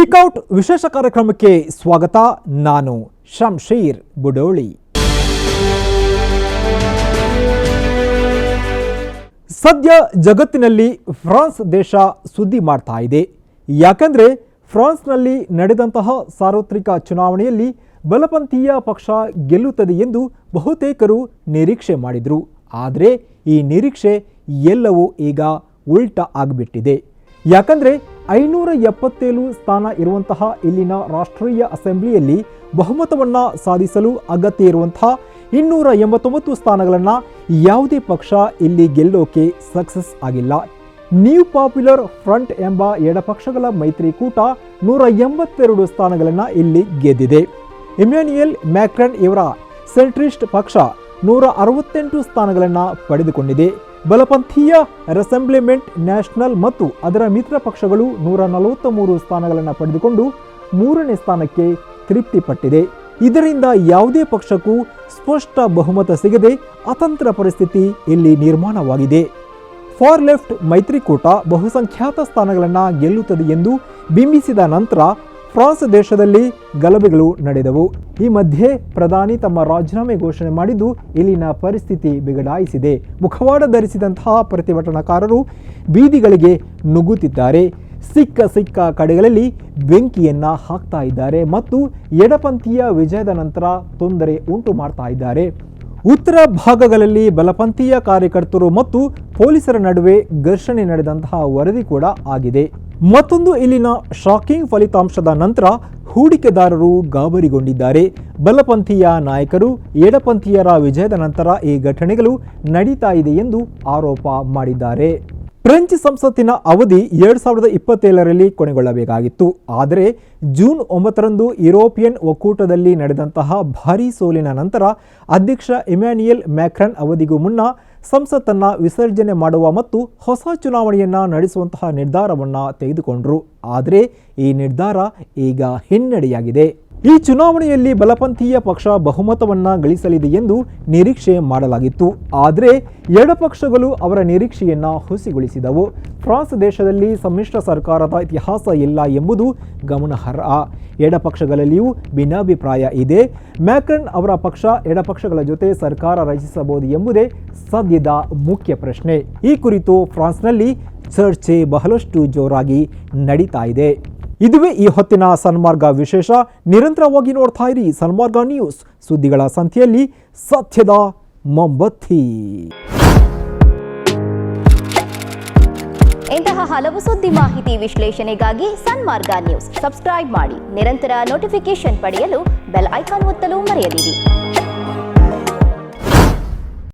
ಸ್ಪೀಕ್ಔಟ್ ವಿಶೇಷ ಕಾರ್ಯಕ್ರಮಕ್ಕೆ ಸ್ವಾಗತ. ನಾನು ಶಂಶೀರ್ ಬುಡೋಳಿ. ಸದ್ಯ ಜಗತ್ತಿನಲ್ಲಿ ಫ್ರಾನ್ಸ್ ದೇಶ ಸುದ್ದಿ ಮಾಡ್ತಾ ಇದೆ. ಯಾಕಂದ್ರೆ ಫ್ರಾನ್ಸ್ನಲ್ಲಿ ನಡೆದಂತಹ ಸಾರ್ವತ್ರಿಕ ಚುನಾವಣೆಯಲ್ಲಿ ಬಲಪಂಥೀಯ ಪಕ್ಷ ಗೆಲ್ಲುತ್ತದೆ ಎಂದು ಬಹುತೇಕರು ನಿರೀಕ್ಷೆ ಮಾಡಿದರು. ಆದರೆ ಈ ನಿರೀಕ್ಷೆ ಎಲ್ಲವೂ ಈಗ ಉಲ್ಟ ಆಗಿಬಿಟ್ಟಿದೆ. ಯಾಕಂದ್ರೆ ಐನೂರ ಎಪ್ಪತ್ತೇಳು ಸ್ಥಾನ ಇರುವಂತಹ ಇಲ್ಲಿನ ರಾಷ್ಟ್ರೀಯ ಅಸೆಂಬ್ಲಿಯಲ್ಲಿ ಬಹುಮತವನ್ನು ಸಾಧಿಸಲು ಅಗತ್ಯ ಇರುವಂತಹ ಇನ್ನೂರ ಎಂಬತ್ತೊಂಬತ್ತು ಸ್ಥಾನಗಳನ್ನು ಯಾವುದೇ ಪಕ್ಷ ಇಲ್ಲಿ ಗೆಲ್ಲೋಕೆ ಸಕ್ಸಸ್ ಆಗಿಲ್ಲ. ನ್ಯೂ ಪಾಪ್ಯುಲರ್ ಫ್ರಂಟ್ ಎಂಬ ಎಡಪಕ್ಷಗಳ ಮೈತ್ರಿಕೂಟ ನೂರ ಎಂಬತ್ತೆರಡು ಸ್ಥಾನಗಳನ್ನು ಇಲ್ಲಿ ಗೆದ್ದಿದೆ. ಇಮ್ಯಾನ್ಯುಯಲ್ ಮ್ಯಾಕ್ರನ್ ಇವರ ಸೆಂಟ್ರಿಸ್ಟ್ ಪಕ್ಷ ನೂರ ಅರವತ್ತೆಂಟು ಸ್ಥಾನಗಳನ್ನು ಪಡೆದುಕೊಂಡಿದೆ. ಬಲಪಂಥೀಯ ರೆಸೆಂಬ್ಲಿಮೆಂಟ್ ನ್ಯಾಷನಲ್ ಮತ್ತು ಅದರ ಮಿತ್ರ ಪಕ್ಷಗಳು ನೂರ ನಲವತ್ತ ಮೂರು ಸ್ಥಾನಗಳನ್ನು ಪಡೆದುಕೊಂಡು ಮೂರನೇ ಸ್ಥಾನಕ್ಕೆ ತೃಪ್ತಿಪಟ್ಟಿದೆ. ಇದರಿಂದ ಯಾವುದೇ ಪಕ್ಷಕ್ಕೂ ಸ್ಪಷ್ಟ ಬಹುಮತ ಸಿಗದೆ ಅತಂತ್ರ ಪರಿಸ್ಥಿತಿ ಇಲ್ಲಿ ನಿರ್ಮಾಣವಾಗಿದೆ. ಫಾರ್ ಲೆಫ್ಟ್ ಮೈತ್ರಿಕೂಟ ಬಹುಸಂಖ್ಯಾತ ಸ್ಥಾನಗಳನ್ನು ಗೆಲ್ಲುತ್ತದೆ ಎಂದು ಬಿಂಬಿಸಿದ ನಂತರ ಫ್ರಾನ್ಸ್ ದೇಶದಲ್ಲಿ ಗಲಭೆಗಳು ನಡೆದವು. ಈ ಮಧ್ಯೆ ಪ್ರಧಾನಿ ತಮ್ಮ ರಾಜೀನಾಮೆ ಘೋಷಣೆ ಮಾಡಿದ್ದು ಇಲ್ಲಿನ ಪರಿಸ್ಥಿತಿ ಬಿಗಡಾಯಿಸಿದೆ. ಮುಖವಾಡ ಧರಿಸಿದಂತಹ ಪ್ರತಿಭಟನಾಕಾರರು ಬೀದಿಗಳಿಗೆ ನುಗ್ಗುತ್ತಿದ್ದಾರೆ. ಸಿಕ್ಕ ಸಿಕ್ಕ ಕಡೆಗಳಲ್ಲಿ ಬೆಂಕಿಯನ್ನ ಹಾಕ್ತಾ ಇದ್ದಾರೆ ಮತ್ತು ಎಡಪಂಥೀಯ ವಿಜಯದ ನಂತರ ತೊಂದರೆ ಉಂಟು ಮಾಡ್ತಾ ಇದ್ದಾರೆ. ಉತ್ತರ ಭಾಗಗಳಲ್ಲಿ ಬಲಪಂಥೀಯ ಕಾರ್ಯಕರ್ತರು ಮತ್ತು ಪೊಲೀಸರ ನಡುವೆ ಘರ್ಷಣೆ ನಡೆದಂತಹ ವರದಿ ಕೂಡ ಆಗಿದೆ. ಮತ್ತೊಂದು ಇಲ್ಲಿನ ಶಾಕಿಂಗ್ ಫಲಿತಾಂಶದ ನಂತರ ಹೂಡಿಕೆದಾರರು ಗಾಬರಿಗೊಂಡಿದ್ದಾರೆ. ಬಲಪಂಥೀಯ ನಾಯಕರು, ಎಡಪಂಥೀಯರ ವಿಜಯದ ನಂತರ ಈ ಘಟನೆಗಳು ನಡೀತಾ ಇದೆ ಎಂದು ಆರೋಪ ಮಾಡಿದ್ದಾರೆ. ಫ್ರೆಂಚ್ ಸಂಸತ್ತಿನ ಅವಧಿ ಎರಡು ಸಾವಿರದ ಇಪ್ಪತ್ತೇಳರಲ್ಲಿ ಕೊನೆಗೊಳ್ಳಬೇಕಾಗಿತ್ತು. ಆದರೆ ಜೂನ್ ಒಂಬತ್ತರಂದು ಯುರೋಪಿಯನ್ ಒಕ್ಕೂಟದಲ್ಲಿ ನಡೆದಂತಹ ಭಾರೀ ಸೋಲಿನ ನಂತರ ಅಧ್ಯಕ್ಷ ಇಮ್ಯಾನ್ಯುಯಲ್ ಮ್ಯಾಕ್ರನ್ ಅವಧಿಗೂ ಮುನ್ನ ಸಂಸತ್ತನ್ನ ವಿಸರ್ಜನೆ ಮಾಡುವ ಮತ್ತು ಹೊಸ ಚುನಾವಣೆಯನ್ನು ನಡೆಸುವಂತಹ ನಿರ್ಧಾರವನ್ನು ತೆಗೆದುಕೊಂಡರು. ಆದರೆ ಈ ನಿರ್ಧಾರ ಈಗ ಹಿನ್ನಡೆಯಾಗಿದೆ. ಈ ಚುನಾವಣೆಯಲ್ಲಿ ಬಲಪಂಥೀಯ ಪಕ್ಷ ಬಹುಮತವನ್ನ ಗಳಿಸಲಿದೆ ಎಂದು ನಿರೀಕ್ಷೆ ಮಾಡಲಾಗಿತ್ತು. ಆದರೆ ಎಡಪಕ್ಷಗಳು ಅವರ ನಿರೀಕ್ಷೆಯನ್ನ ಹುಸಿಗೊಳಿಸಿದವು. ಫ್ರಾನ್ಸ್ ದೇಶದಲ್ಲಿ ಸಮ್ಮಿಶ್ರ ಸರ್ಕಾರದ ಇತಿಹಾಸ ಇಲ್ಲ ಎಂಬುದು ಗಮನಾರ್ಹ. ಎಡಪಕ್ಷಗಳಲ್ಲಿಯೂ ಭಿನ್ನಾಭಿಪ್ರಾಯ ಇದೆ. ಮ್ಯಾಕ್ರನ್ ಅವರ ಪಕ್ಷ ಎಡಪಕ್ಷಗಳ ಜೊತೆ ಸರ್ಕಾರ ರಚಿಸಬಹುದು ಎಂಬುದೇ ಸದ್ಯದ ಮುಖ್ಯ ಪ್ರಶ್ನೆ. ಈ ಕುರಿತು ಫ್ರಾನ್ಸ್ನಲ್ಲಿ ಚರ್ಚೆ ಬಹಳಷ್ಟು ಜೋರಾಗಿ ನಡೀತಾ ಇದೆ. ಇದುವೇ ಈ ಹೊತ್ತಿನ ಸನ್ಮಾರ್ಗ ವಿಶೇಷ. ನಿರಂತರವಾಗಿ ನೋಡ್ತಾ ಇರಿ ಸನ್ಮಾರ್ಗ ನ್ಯೂಸ್. ಸುದ್ದಿಗಳ ಸಂಖ್ಯೆಯಲ್ಲಿ ಸತ್ಯದ ಮೊಂಬತ್ತಿ. ಇಂತಹ ಹಲವು ಸುದ್ದಿ ಮಾಹಿತಿ ವಿಶ್ಲೇಷಣೆಗಾಗಿ ಸನ್ಮಾರ್ಗ ನ್ಯೂಸ್. ಸಬ್ಸ್ಕ್ರೈಬ್ ಮಾಡಿ. ನಿರಂತರ ನೋಟಿಫಿಕೇಶನ್ ಪಡೆಯಲು ಬೆಲ್ ಐಕಾನ್ ಒತ್ತಲು ಮರೆಯದಿರಿ.